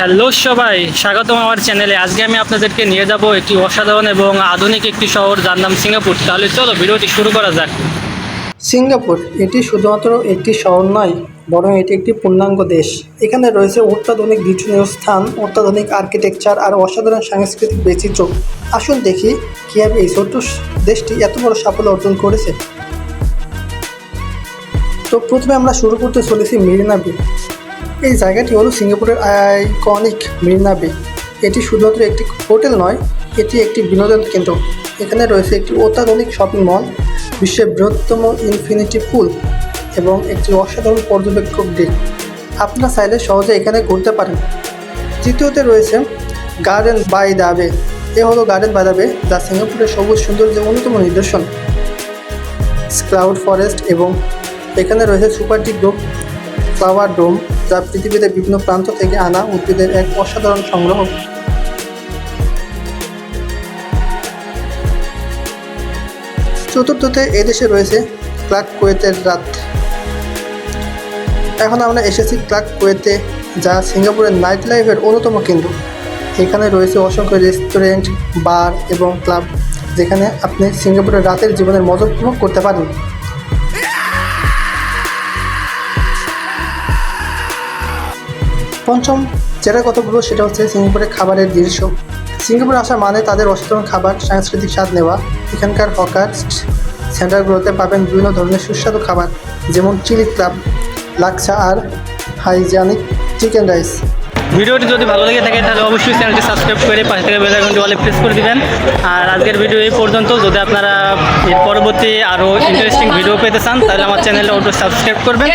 Hello সবাই, স্বাগতম আমার চ্যানেলে। আজকে আমি আপনাদেরকে নিয়ে যাব একটি অসাধারণ এবং আধুনিক একটি শহর, যার নাম সিঙ্গাপুর। তাহলে চলো ভিডিওটি শুরু করা যাক। সিঙ্গাপুর, এটি শুধুমাত্র একটি শহর নয়, বরং এটি একটি পূর্ণাঙ্গ দেশ। এখানে রয়েছে অত্যাধুনিক দর্শনীয় স্থান, অত্যাধুনিক আর্কিটেকচার আর অসাধারণ সাংস্কৃতিক বৈচিত্র্য। আসুন দেখি কীভাবে এই ছোট্ট দেশটি এত বড় সাফল্য অর্জন করেছে। তো প্রথমে আমরা শুরু করতে চলেছি মেরিনা বে এই জায়গাটি হলো সিঙ্গাপুরের আইকনিক মেরিনা বে। এটি শুধুমাত্র একটি হোটেল নয়, এটি একটি বিনোদন কেন্দ্র। এখানে রয়েছে একটি অত্যাধুনিক শপিং মল, বিশ্বের বৃহত্তম ইনফিনিটি পুল এবং একটি অসাধারণ পর্যবেক্ষক ডেক আপনারা চাইলে সহজে এখানে ঘুরতে পারেন। তৃতীয়তে রয়েছে গার্ডেন বাই দ্য বে। এ হলো গার্ডেন বাই দ্য বে, যা সিঙ্গাপুরের সবুজ সৌন্দর্যের অন্যতম নিদর্শন। ক্লাউড ফরেস্ট এবং এখানে রয়েছে super tree group flower dome যা পৃথিবীতে বিভিন্ন প্রান্ত থেকে আনা উদ্ভিদের এক অসাধারণ সংগ্রহ। চতুর্থতে এদেশে রয়েছে ক্লার্ক কুয়েতের রাত। এখন আমরা এসেছি ক্লার্ক কুয়েতে, যা সিঙ্গাপুরের নাইট লাইফের অন্যতম কেন্দ্র। এখানে রয়েছে অসংখ্য রেস্টুরেন্ট, বার এবং ক্লাব, যেখানে আপনি সিঙ্গাপুরের রাতের জীবনের মজা উপভোগ করতে পারেন। পঞ্চম যেটা কথা বলব সেটা হচ্ছে সিঙ্গাপুরের খাবারের দৃশ্য। সিঙ্গাপুর আসা মানে তাদের অসাধারণ খাবার, সাংস্কৃতিক স্বাদ নেওয়া, এখানকার হকার সেন্টারগুলোতে পাবেন বিভিন্ন ধরনের সুস্বাদু খাবার, যেমন চিলি ক্লাব লাক্সা আর হাইজানিক চিকেন রাইস ভিডিওটি যদি ভালো লেগে থাকে, তাহলে অবশ্যই চ্যানেলটি সাবস্ক্রাইব করে পাশে থেকে বেল আইকনটি অলে প্রেস করে দিবেন। আর আজকের ভিডিও এই পর্যন্ত। যদি আপনারা এর পরবর্তী আরও ইন্টারেস্টিং ভিডিও পেতে চান, তাহলে আমার চ্যানেলে অটো সাবস্ক্রাইব করবেন।